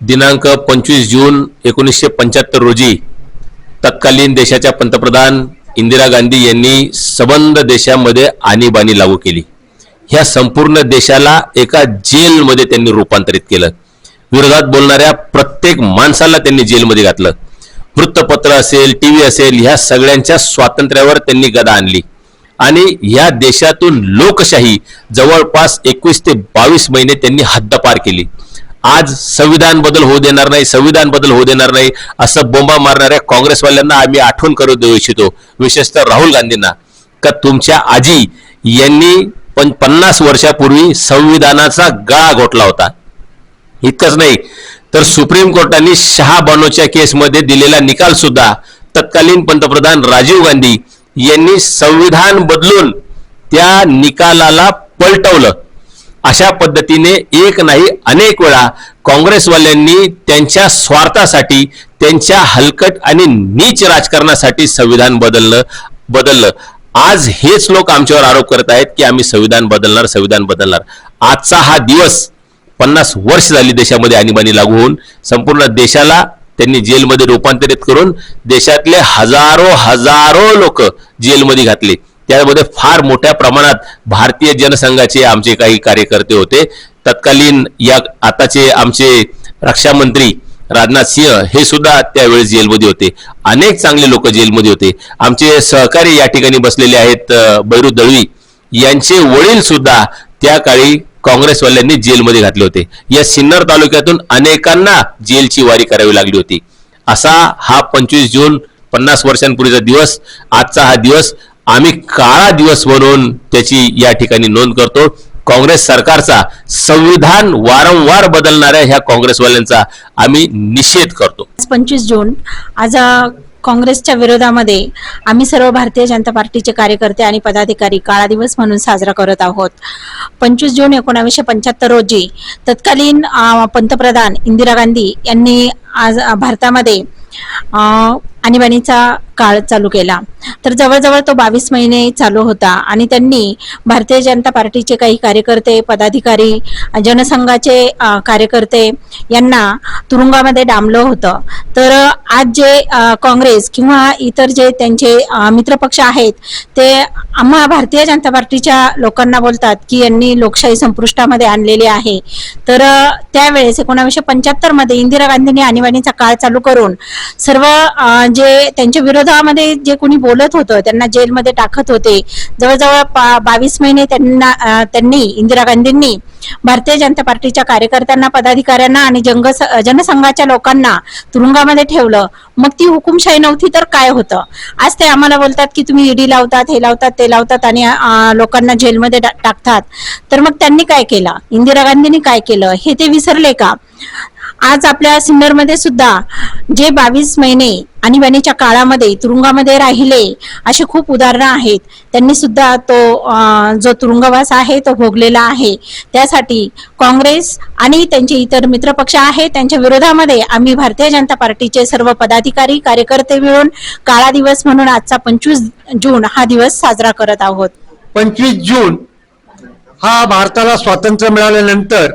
दिनांक पंचवीस जून एकोणीसशे पंच्याहत्तर रोजी तत्कालीन देशाच्या पंतप्रधान इंदिरा गांधी यांनी सबंध देशामध्ये आणीबाणी लागू केली. ह्या संपूर्ण देशाला एका जेलमध्ये त्यांनी रूपांतरित केलं. विरोधात बोलणाऱ्या प्रत्येक माणसाला त्यांनी जेलमध्ये घातलं. वृत्तपत्र असेल टी व्ही असेल ह्या सगळ्यांच्या स्वातंत्र्यावर त्यांनी गदा आणली. आणि ह्या देशातून लोकशाही जवळपास एकवीस ते बावीस महिने त्यांनी हद्दपार केली. आज संविधान बदल होऊ देणार नाही संविधान बदल होऊ देणार नाही असं बोंबा मारणाऱ्या काँग्रेसवाल्यांना आम्ही आठवण करू देऊ इच्छितो. विशेषतः राहुल गांधींना. का तुमच्या आजी यांनी पण पन्नास वर्षापूर्वी संविधानाचा गळा घोटला होता. इतकंच नाही तर सुप्रीम कोर्टाने शहा बानोच्या केसमध्ये दिलेला निकाल सुद्धा तत्कालीन पंतप्रधान राजीव गांधी यांनी संविधान बदलून त्या निकालाला पलटवलं. अशा पद्धतीने एक नाही अनेक वेळा काँग्रेसवाल्यांनी त्यांच्या स्वार्थासाठी त्यांच्या हलकट आणि नीच राजकारणासाठी संविधान बदललं बदललं. आज हेच लोक आमच्यावर आरोप करत आहेत की आम्ही संविधान बदलणार संविधान बदलणार. आजचा हा दिवस पन्नास वर्ष झाली देशामध्ये आणीबाणी लागू होऊन संपूर्ण देशाला त्यांनी जेलमध्ये रूपांतरित करून देशातले हजारो हजारो लोक जेलमध्ये घातले. त्यामध्ये फार मोठ्या प्रमाणात भारतीय जनसंघाचे आमचे काही कार्यकर्ते होते. तत्कालीन या आताचे आमचे रक्षा मंत्री राजनाथ सिंह हे सुद्धा त्यावेळेस जेलमध्ये होते. अनेक चांगले लोक जेलमध्ये होते. आमचे सहकारी या ठिकाणी बसलेले आहेत बैरू दळवी यांचे वडील सुद्धा त्या काळी काँग्रेसवाल्यांनी जेलमध्ये घातले होते. या सिन्नर तालुक्यातून अनेकांना जेलची वारी करावी लागली होती. असा हा पंचवीस जून पन्नास वर्षांपूर्वीचा दिवस आजचा हा दिवस आम्ही काळा दिवस म्हणून त्याची या ठिकाणी नोंद करतो. काँग्रेस सरकारचा संविधान वारंवार बदलणाऱ्या ह्या काँग्रेसवाल्यांचा आम्ही निषेध करतो. आज पंचवीस जून. आज काँग्रेसच्या विरोधामध्ये आम्ही सर्व भारतीय जनता पार्टीचे कार्यकर्ते आणि पदाधिकारी काळा दिवस म्हणून साजरा करत आहोत. पंचवीस जून एकोणावीसशे पंच्याहत्तर रोजी तत्कालीन पंतप्रधान इंदिरा गांधी यांनी आज भारतामध्ये आणीबाणीचा काळ चालू केला. तर जवळजवळ तो बावीस महिने चालू होता आणि त्यांनी भारतीय जनता पार्टीचे काही कार्यकर्ते पदाधिकारी जनसंघाचे कार्यकर्ते यांना तुरुंगामध्ये डांबलं होतं. तर आज जे काँग्रेस किंवा इतर जे त्यांचे मित्रपक्ष आहेत ते आम्हा भारतीय जनता पार्टीच्या लोकांना बोलतात की यांनी लोकशाही संपुष्टामध्ये आणलेली आहे. तर त्यावेळेस एकोणावीसशे पंच्याहत्तरमध्ये इंदिरा गांधींनी आणीबाणीचा काळ चालू करून सर्व जे त्यांच्या विरोधामध्ये जे कोणी बोलत होतं त्यांना जेलमध्ये टाकत होते. जवळजवळ पा- बावीस महिने त्यांना त्यांनी इंदिरा गांधींनी भारतीय जनता पार्टीच्या कार्यकर्त्यांना पदाधिकाऱ्यांना आणि जंग जनसंघाच्या लोकांना तुरुंगामध्ये ठेवलं. मग ती हुकुमशाही नव्हती तर काय होतं? आज ते आम्हाला बोलतात की तुम्ही ईडी लावतात हे लावतात ते लावतात आणि लोकांना जेलमध्ये टाकतात. तर मग त्यांनी काय केलं? इंदिरा गांधींनी काय केलं? हे ते विसरले का? आज आपल्या सिन्नरमध्ये सुद्धा जे बावीस महिने आणीबाणीच्या काळामध्ये तुरुंगामध्ये राहिले असे खूप उदाहरणं आहेत. त्यांनी सुद्धा तो जो तुरुंगवास आहे तो भोगलेला आहे. त्यासाठी काँग्रेस आणि त्यांचे इतर मित्रपक्ष आहेत. त्यांच्या विरोधामध्ये आम्ही भारतीय जनता पार्टीचे सर्व पदाधिकारी कार्यकर्ते मिळून काळा दिवस म्हणून आजचा पंचवीस जून हा दिवस साजरा करत आहोत. पंचवीस जून हा भारताला स्वातंत्र्य मिळाल्यानंतर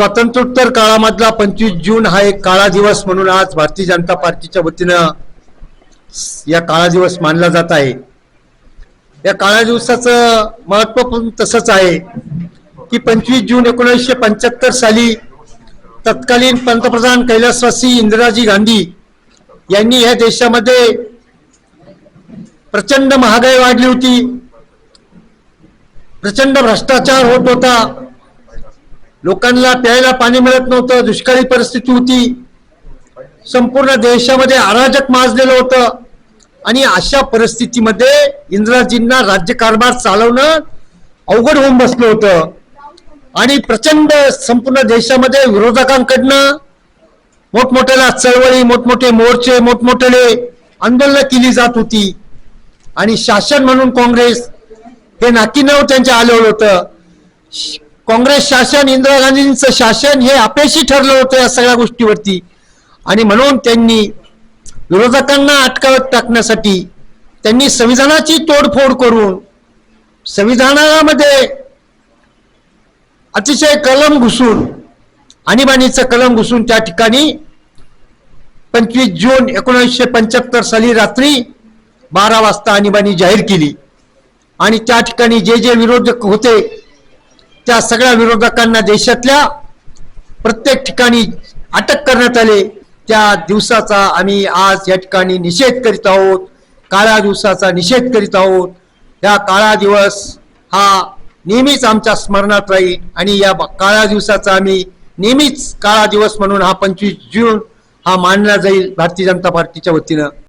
स्वातंत्र्योत्तर काळामधला पंचवीस जून हा एक काळा दिवस म्हणून आज भारतीय जनता पार्टीच्या वतीनं या काळा दिवस मानला जात आहे. या काळा दिवसाचं महत्त्व पण तसंच आहे की पंचवीस जून एकोणीसशे पंच्याहत्तर साली तत्कालीन पंतप्रधान कैलासवासी इंदिराजी गांधी यांनी या देशामध्ये प्रचंड महागाई वाढली होती. प्रचंड भ्रष्टाचार होत होता. लोकांना प्यायला पाणी मिळत नव्हतं दुष्काळी परिस्थिती होती. संपूर्ण देशामध्ये अराजक माजलेलं होतं. आणि अशा परिस्थितीमध्ये इंदिराजींना राज्यकारभार चालवणं अवघड होऊन बसलं होतं. आणि प्रचंड संपूर्ण देशामध्ये विरोधकांकडनं मोठमोठ्याला चळवळी मोठमोठे मोर्चे मोठमोठे आंदोलनं केली जात होती. आणि शासन म्हणून काँग्रेस हे नाकीनव त्यांच्या आलेलं होतं. श- काँग्रेस शासन इंदिरा गांधींचं शासन हे अपयशी ठरलं होतं या सगळ्या गोष्टीवरती. आणि म्हणून त्यांनी विरोधकांना अटकावत टाकण्यासाठी त्यांनी संविधानाची तोडफोड करून संविधानामध्ये अतिशय कलम घुसून आणीबाणीचं कलम घुसून त्या ठिकाणी पंचवीस जून एकोणीसशे पंच्याहत्तर साली रात्री बारा वाजता आणीबाणी जाहीर केली. आणि त्या ठिकाणी जे जे विरोधक होते त्या सगळ्या विरोधकांना देशातल्या प्रत्येक ठिकाणी अटक करण्यात आले. त्या दिवसाचा आम्ही आज या ठिकाणी निषेध करीत आहोत. काळ्या दिवसाचा निषेध करीत आहोत. या काळा दिवस हा नेहमीच आमच्या स्मरणात राहील आणि या काळ्या दिवसाचा आम्ही नेहमीच काळा दिवस म्हणून हा पंचवीस जून हा मानला जाईल भारतीय जनता पार्टीच्या वतीनं.